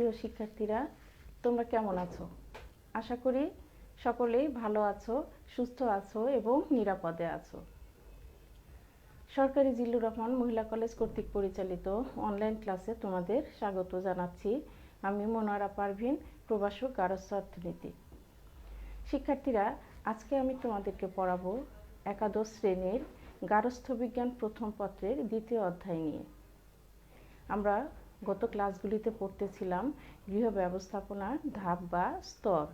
প্রিয় শিক্ষার্থীরা, তোমরা কেমন আছো? আশা করি সকলেই ভালো আছো, সুস্থ আছো এবং নিরাপদে আছো। সরকারি জিল্লুর রহমান মহিলা কলেজ কর্তৃক পরিচালিত অনলাইন ক্লাসে তোমাদের স্বাগত জানাচ্ছি। আমি মনোয়ারা পারভিন প্রবাসক গারস্থ অর্থনীতি শিক্ষার্থীরা, আজকে আমি তোমাদেরকে পড়াবো একাদশ শ্রেণির গারস্থ বিজ্ঞান প্রথম পত্রের দ্বিতীয় অধ্যায় নিয়ে। আমরা গত ক্লাসগুলিতে পড়তেছিলাম গৃহ ব্যবস্থাপনার ধাপ বা স্তর।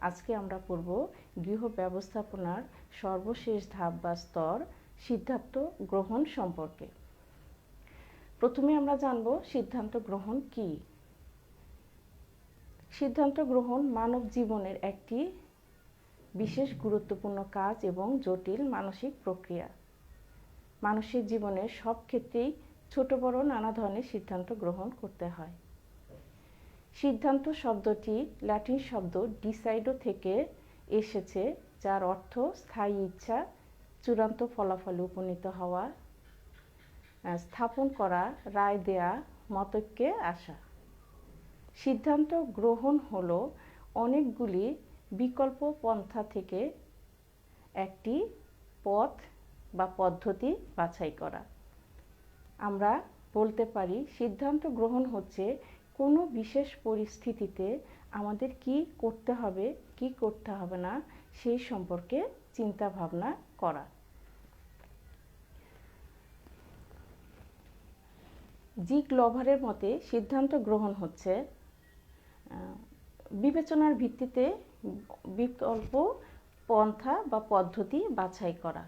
আজকে আমরা পড়ব গৃহ ব্যবস্থাপনার সর্বশেষ ধাপ বা স্তর সিদ্ধান্ত গ্রহণ সম্পর্কে। প্রথমে আমরা জানব সিদ্ধান্ত গ্রহণ কি? সিদ্ধান্ত গ্রহণ মানব জীবনের একটি বিশেষ গুরুত্বপূর্ণ কাজ এবং জটিল মানসিক প্রক্রিয়া। মানুষের জীবনের সব ক্ষেত্রেই ছোট বড় নানা ধরনের সিদ্ধান্ত গ্রহণ করতে হয়। সিদ্ধান্ত শব্দটি ল্যাটিন শব্দ ডিসাইডো থেকে এসেছে, যার অর্থ স্থায়ী ইচ্ছা, চূড়ান্ত ফলাফলে উপনীত হওয়া স্থাপন করা, রায় দেয়া, মতৈক্যে আসা। সিদ্ধান্ত গ্রহণ হলো অনেকগুলি বিকল্প পন্থা থেকে একটি পথ বা পদ্ধতি বাছাই করা। আমরা বলতে পারি সিদ্ধান্ত গ্রহণ হচ্ছে কোনো বিশেষ পরিস্থিতিতে আমাদের কি করতে হবে, কি করতে হবে না সেই সম্পর্কে চিন্তা ভাবনা করা। জিক লভারের মতে সিদ্ধান্ত গ্রহণ হচ্ছে বিবেচনার ভিত্তিতে বিকল্প পন্থা বা পদ্ধতি বাছাই করা।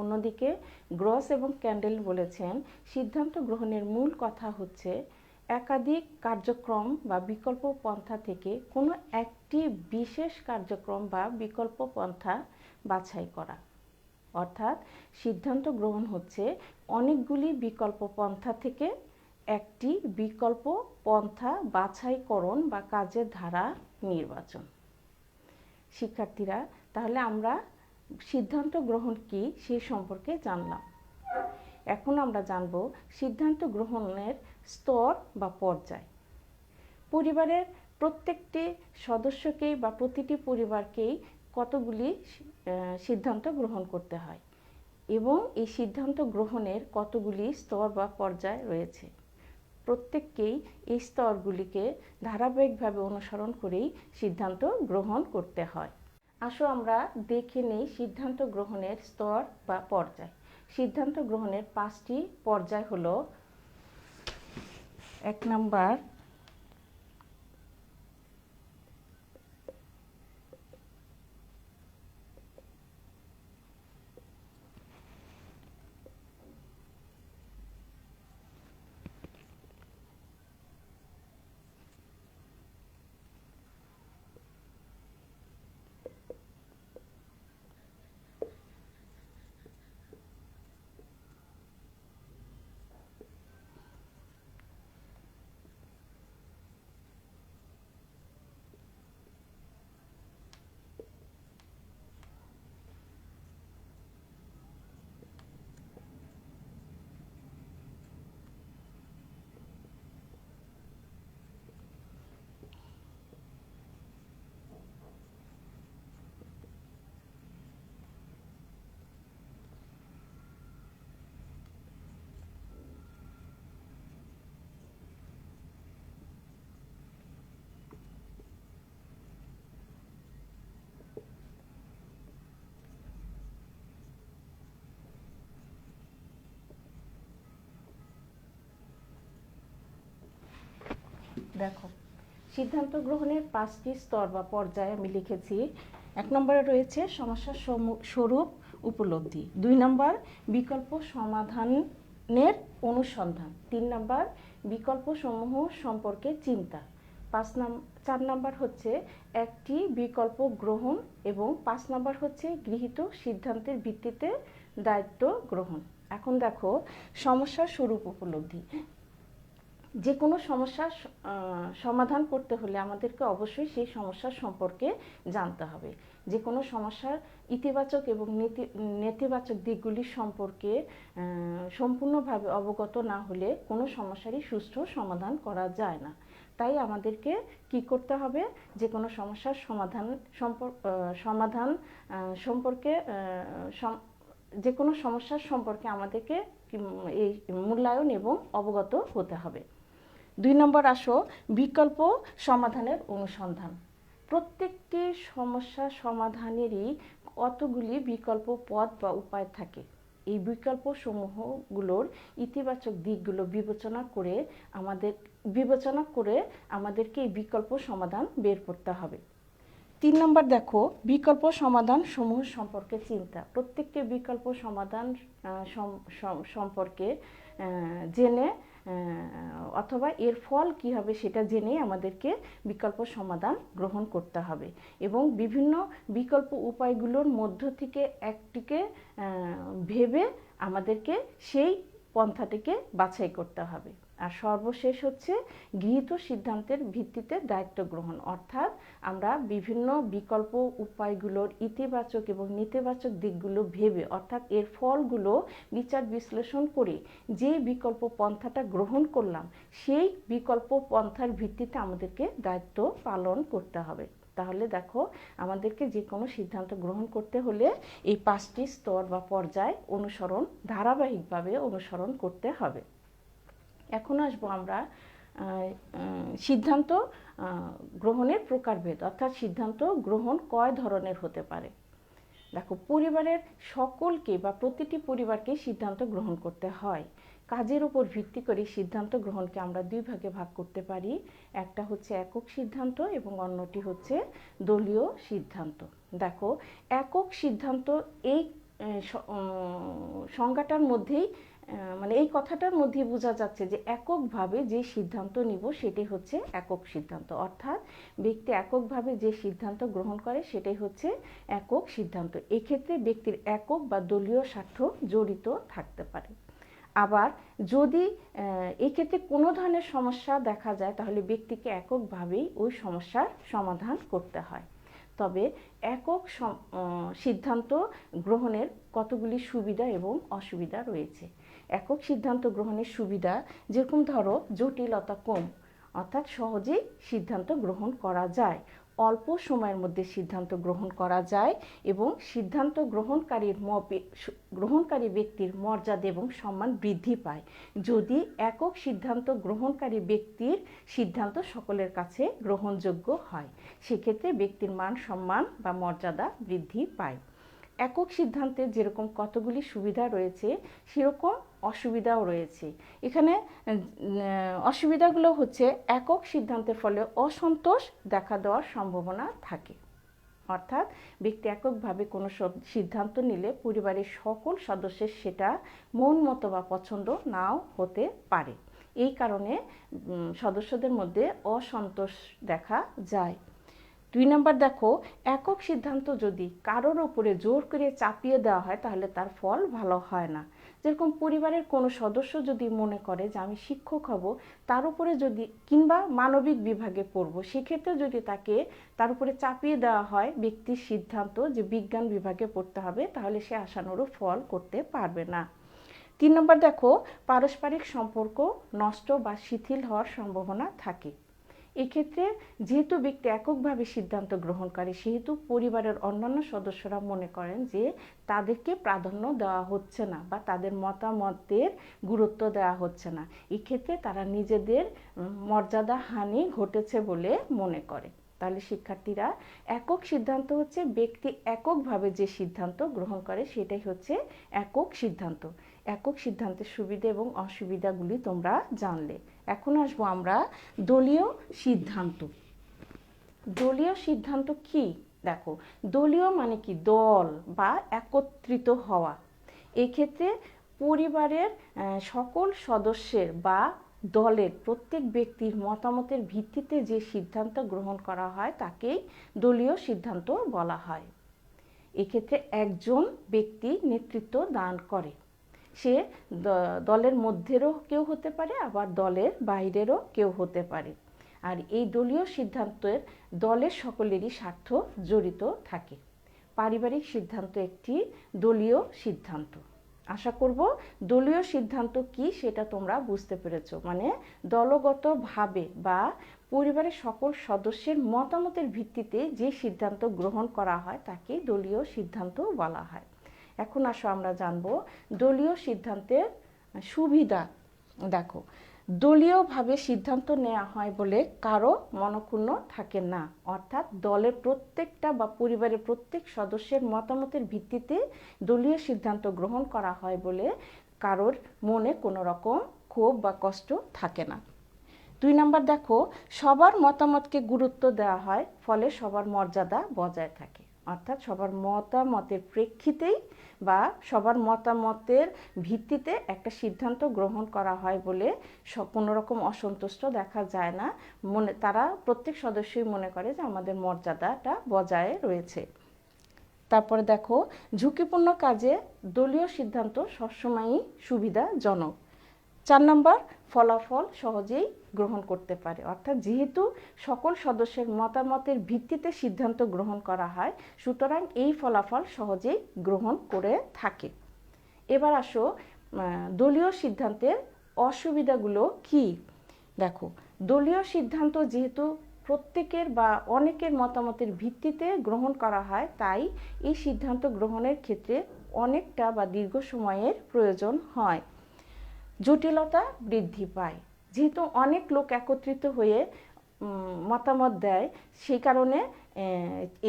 অন্যদিকে গ্রস এবং ক্যান্ডেল বলেছেন, সিদ্ধান্ত গ্রহণের মূল কথা হচ্ছে একাধিক কার্যক্রম বা বিকল্প পন্থা থেকে কোনো একটি বিশেষ কার্যক্রম বা বিকল্প পন্থা বাছাই করা। অর্থাৎ সিদ্ধান্ত গ্রহণ হচ্ছে অনেকগুলি বিকল্প পন্থা থেকে একটি বিকল্প পন্থা বাছাইকরণ বা কাজের ধারা নির্বাচন। শিক্ষার্থীরা, তাহলে আমরা সিদ্ধান্ত গ্রহণ কি সে সম্পর্কে জানলাম। এখন আমরা জানব সিদ্ধান্ত গ্রহণের স্তর বা পর্যায়। পরিবারের প্রত্যেকটি সদস্যকেই বা প্রতিটি পরিবারকেই কতগুলি সিদ্ধান্ত গ্রহণ করতে হয় এবং এই সিদ্ধান্ত গ্রহণের কতগুলি স্তর বা পর্যায় রয়েছে। প্রত্যেককেই এই স্তরগুলিকে ধারাবাহিকভাবে অনুসরণ করেই সিদ্ধান্ত গ্রহণ করতে হয়। আসো আমরা দেখে নেই সিদ্ধান্ত গ্রহণের স্তর বা পর্যায়। সিদ্ধান্ত গ্রহণের পাঁচটি পর্যায় হলো এক নাম্বার দেখো। সিদ্ধান্ত গ্রহণের পাঁচটি স্তর বা পর্যায়ে আমি লিখেছি। এক নম্বরে রয়েছে সমস্যার স্বরূপ উপলব্ধি। দুই নম্বর, বিকল্প সমাধানের অনুসন্ধান। তিন নম্বর, বিকল্প সমূহ সম্পর্কে চিন্তা। পাঁচ নাম চার নম্বর হচ্ছে একটি বিকল্প গ্রহণ এবং পাঁচ নম্বর হচ্ছে গৃহীত সিদ্ধান্তের ভিত্তিতে দায়িত্ব গ্রহণ। এখন দেখো সমস্যার স্বরূপ উপলব্ধি। যে কোনো সমস্যার সমাধান করতে হলে আমাদেরকে অবশ্যই সেই সমস্যার সম্পর্কে জানতে হবে। যে কোনো সমস্যার ইতিবাচক এবং নেতিবাচক দিকগুলি সম্পর্কে সম্পূর্ণভাবে অবগত না হলে কোনো সমস্যারই সুষ্ঠু সমাধান করা যায় না। তাই আমাদেরকে কি করতে হবে? যে কোনো সমস্যার সমাধান সমাধান সম্পর্কে যে কোনো সমস্যার সম্পর্কে আমাদেরকে এই মূল্যায়ন এবং অবগত হতে হবে। দুই নম্বর আসো, বিকল্প সমাধানের অনুসন্ধান। প্রত্যেকটি সমস্যা সমাধানেরই কতগুলি বিকল্প পথ বা উপায় থাকে। এই বিকল্প সমূহগুলোর ইতিবাচক দিকগুলো বিবেচনা করে আমাদের, বিবেচনা করে আমাদেরকে এই বিকল্প সমাধান বের করতে হবে। তিন নম্বর দেখো, বিকল্প সমাধান সমূহ সম্পর্কে চিন্তা। প্রত্যেকটি বিকল্প সমাধান সম্পর্কে জেনে অথবা এর ফল কি হবে সেটা জেনে আমাদেরকে বিকল্প সমাধান গ্রহণ করতে হবে। এবং বিভিন্ন বিকল্প উপায়গুলোর মধ্য থেকে একটিকে ভেবে আমাদেরকে সেই পন্থাটিকে বাছাই করতে হবে। আর সর্বশেষ হচ্ছে গৃহীত সিদ্ধান্তের ভিত্তিতে দায়িত্ব গ্রহণ। অর্থাৎ আমরা বিভিন্ন বিকল্প উপায়গুলোর ইতিবাচক এবং নেতিবাচক দিকগুলো ভেবে, অর্থাৎ এর ফলগুলো বিচার বিশ্লেষণ করে যে বিকল্প পন্থাটা গ্রহণ করলাম, সেই বিকল্প পন্থার ভিত্তিতে আমাদেরকে দায়িত্ব পালন করতে হবে। তাহলে দেখো, আমাদেরকে যে কোনো সিদ্ধান্ত গ্রহণ করতে হলে এই পাঁচটি স্তর বা পর্যায় অনুসরণ, ধারাবাহিকভাবে অনুসরণ করতে হবে। এখন আসব আমরা সিদ্ধান্ত গ্রহণের প্রকারভেদ, অর্থাৎ সিদ্ধান্ত গ্রহণ কয় ধরনের হতে পারে? দেখো, পরিবারের সকলকে বা প্রতিটি পরিবারকে সিদ্ধান্ত গ্রহণ করতে হয়। কাজের উপর ভিত্তি করে সিদ্ধান্ত গ্রহণকে আমরা দুই ভাগে ভাগ করতে পারি। একটা হচ্ছে একক সিদ্ধান্ত এবং অন্যটি হচ্ছে দলীয় সিদ্ধান্ত। দেখো, একক সিদ্ধান্ত এই সংজ্ঞাটার মধ্যেই মানে এই কথাটার মধ্যে বোঝা যাচ্ছে যে এককভাবে যে সিদ্ধান্ত নিব সেটি হচ্ছে একক সিদ্ধান্ত। অর্থাৎ ব্যক্তি এককভাবে যে সিদ্ধান্ত গ্রহণ করে সেটাই হচ্ছে একক সিদ্ধান্ত। এক্ষেত্রে ব্যক্তির একক বা দলীয় স্বার্থ জড়িত থাকতে পারে। আবার যদি এক্ষেত্রে কোনো ধরনের সমস্যা দেখা যায় তাহলে ব্যক্তিকে এককভাবেই ওই সমস্যার সমাধান করতে হয়। তবে একক সিদ্ধান্ত গ্রহণের কতগুলি সুবিধা এবং অসুবিধা রয়েছে? একক সিদ্ধান্ত গ্রহণের সুবিধা, যেরকম ধরো জটিলতা কম, অর্থাৎ সহজেই সিদ্ধান্ত গ্রহণ করা যায়। অল্প সময়ের মধ্যে সিদ্ধান্ত গ্রহণ করা যায় এবং সিদ্ধান্ত গ্রহণকারীর গ্রহণকারী ব্যক্তির মর্যাদা এবং সম্মান বৃদ্ধি পায়। যদি একক সিদ্ধান্ত গ্রহণকারী ব্যক্তির সিদ্ধান্ত সকলের কাছে গ্রহণযোগ্য হয়, সেক্ষেত্রে ব্যক্তির মান, সম্মান বা মর্যাদা বৃদ্ধি পায়। একক সিদ্ধান্তে যেরকম কতগুলি সুবিধা রয়েছে, সেরকম অসুবিধাও রয়েছে। এখানে অসুবিধাগুলো হচ্ছে একক সিদ্ধান্তের ফলে অসন্তোষ দেখা দেওয়ার সম্ভাবনা থাকে। অর্থাৎ ব্যক্তি এককভাবে কোনো সিদ্ধান্ত নিলে পরিবারের সকল সদস্যের সেটা মন মতো বা পছন্দ নাও হতে পারে। এই কারণে সদস্যদের মধ্যে অসন্তোষ দেখা যায়। দুই নম্বর দেখো, একক সিদ্ধান্ত যদি কারোর ওপরে জোর করে চাপিয়ে দেওয়া হয়, তাহলে তার ফল ভালো হয় না। যেরকম পরিবারের কোনো সদস্য যদি মনে করে যে আমি শিক্ষক হব, তার উপরে যদি কিংবা মানবিক বিভাগে পড়ব, সেক্ষেত্রে যদি তাকে তার উপরে চাপিয়ে দেওয়া হয় ব্যক্তির সিদ্ধান্ত যে বিজ্ঞান বিভাগে পড়তে হবে, তাহলে সে আশানুরূপ ফল করতে পারবে না। তিন নম্বর দেখো, পারস্পরিক সম্পর্ক নষ্ট বা শিথিল হওয়ার সম্ভাবনা থাকে। এক্ষেত্রে যেহেতু ব্যক্তি এককভাবে সিদ্ধান্ত গ্রহণ করে সেহেতু পরিবারের অন্যান্য সদস্যরা মনে করেন যে তাদেরকে প্রাধান্য দেওয়া হচ্ছে না বা তাদের মতামতের গুরুত্ব দেওয়া হচ্ছে না। এক্ষেত্রে তারা নিজেদের মর্যাদা হানি ঘটেছে বলে মনে করে। তাহলে শিক্ষার্থীরা, একক সিদ্ধান্ত হচ্ছে ব্যক্তি এককভাবে যে সিদ্ধান্ত গ্রহণ করে সেটাই হচ্ছে একক সিদ্ধান্ত। একক সিদ্ধান্তের সুবিধা এবং অসুবিধাগুলি তোমরা জানলে। এখন আসব আমরা দলীয় সিদ্ধান্ত। দলীয় সিদ্ধান্ত কি? দেখো, দলীয় মানে কি? দল বা একত্রিত হওয়া। এক্ষেত্রে পরিবারের সকল সদস্যের বা দলের প্রত্যেক ব্যক্তির মতামতের ভিত্তিতে যে সিদ্ধান্ত গ্রহণ করা হয়, তাকেই দলীয় সিদ্ধান্ত বলা হয়। এক্ষেত্রে একজন ব্যক্তি নেতৃত্ব দান করে। সে দলের মধ্যেরও কেউ হতে পারে, আবার দলের বাইরেরও কেউ হতে পারে। আর এই দলীয় সিদ্ধান্তের দলের সকলেরই স্বার্থ জড়িত থাকে। পারিবারিক সিদ্ধান্ত একটি দলীয় সিদ্ধান্ত। আশা করব দলীয় সিদ্ধান্ত কি সেটা তোমরা বুঝতে পেরেছ। মানে দলগতভাবে বা পরিবারের সকল সদস্যের মতামতের ভিত্তিতে যে সিদ্ধান্ত গ্রহণ করা হয় তাকে দলীয় সিদ্ধান্ত বলা হয়। এখন আসো, আমরা জানব দলীয় সিদ্ধান্তের সুবিধা। দেখো, দলীয়ভাবে সিদ্ধান্ত নেওয়া হয় বলে কারও মনক্ষুণ্ণ থাকে না। অর্থাৎ দলের প্রত্যেকটা বা পরিবারের প্রত্যেক সদস্যের মতামতের ভিত্তিতে দলীয় সিদ্ধান্ত গ্রহণ করা হয় বলে কারোর মনে কোনো রকম ক্ষোভ বা কষ্ট থাকে না। দুই নাম্বার, দেখো, সবার মতামতকে গুরুত্ব দেওয়া হয়, ফলে সবার মর্যাদা বজায় থাকে। অর্থাৎ সবার মতামতের প্রেক্ষিতেই বা সবার মতামতের ভিত্তিতে একটা সিদ্ধান্ত গ্রহণ করা হয় বলে কোনো রকম অসন্তুষ্ট দেখা যায় না। মনে, তারা প্রত্যেক সদস্যই মনে করে যে আমাদের মর্যাদাটা বজায় রয়েছে। তারপরে দেখো, ঝুঁকিপূর্ণ কাজে দলীয় সিদ্ধান্ত সবসময়ই সুবিধাজনক। চার নম্বর, ফলাফল সহজেই গ্রহণ করতে পারে। অর্থাৎ যেহেতু সকল সদস্যের মতামতের ভিত্তিতে সিদ্ধান্ত গ্রহণ করা হয়, সুতরাং এই ফলাফল সহজেই গ্রহণ করে থাকে। এবার আসো দলীয় সিদ্ধান্তের অসুবিধাগুলো কি? দেখো, দলীয় সিদ্ধান্ত যেহেতু প্রত্যেকের বা অনেকের মতামতের ভিত্তিতে গ্রহণ করা হয়, তাই এই সিদ্ধান্ত গ্রহণের ক্ষেত্রে অনেকটা বা দীর্ঘ সময়ের প্রয়োজন হয়। জটিলতা বৃদ্ধি পায়। যেহেতু অনেক লোক একত্রিত হয়ে মতামত দেয়, সেই কারণে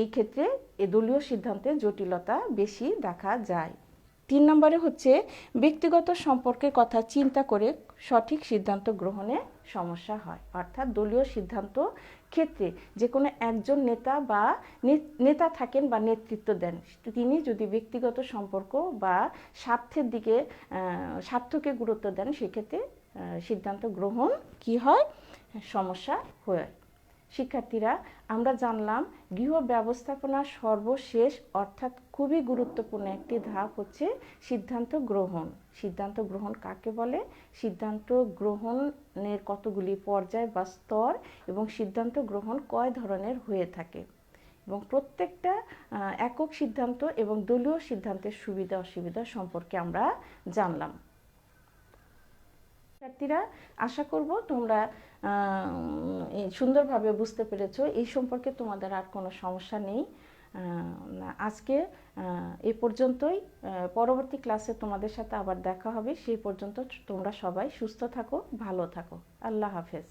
এই ক্ষেত্রে এ দলীয় সিদ্ধান্তে জটিলতা বেশি দেখা যায়। তিন নম্বরে হচ্ছে, ব্যক্তিগত সম্পর্কের কথা চিন্তা করে সঠিক সিদ্ধান্ত গ্রহণে সমস্যা হয়। অর্থাৎ দলীয় সিদ্ধান্ত ক্ষেত্রে যে কোনো একজন নেতা বা নেতা থাকেন বা নেতৃত্ব দেন, তিনি যদি ব্যক্তিগত সম্পর্ক বা স্বার্থের দিকে স্বার্থকে গুরুত্ব দেন, সেক্ষেত্রে সিদ্ধান্ত গ্রহণ কি হয়? সমস্যা হয়। শিক্ষার্থীরা, আমরা জানলাম গৃহ ব্যবস্থাপনার সর্বশেষ অর্থাৎ খুবই গুরুত্বপূর্ণ একটি ধাপ হচ্ছে সিদ্ধান্ত গ্রহণ। সিদ্ধান্ত গ্রহণ কাকে বলে? সিদ্ধান্ত গ্রহণের কতগুলি পর্যায় বা স্তর এবং সিদ্ধান্ত গ্রহণ কয় ধরনের হয়ে থাকে? এবং প্রত্যেকটা একক সিদ্ধান্ত এবং দলীয় সিদ্ধান্তের সুবিধা অসুবিধা সম্পর্কে আমরা জানলাম। শিক্ষার্থীরা, আশা করব তোমরা সুন্দরভাবে বুঝতে পেরেছ এই সম্পর্কে তোমাদের আর কোনো সমস্যা নেই। আজকে এ পর্যন্তই। পরবর্তী ক্লাসে তোমাদের সাথে আবার দেখা হবে। সেই পর্যন্ত তোমরা সবাই সুস্থ থাকো, ভালো থাকো। আল্লাহ হাফেজ।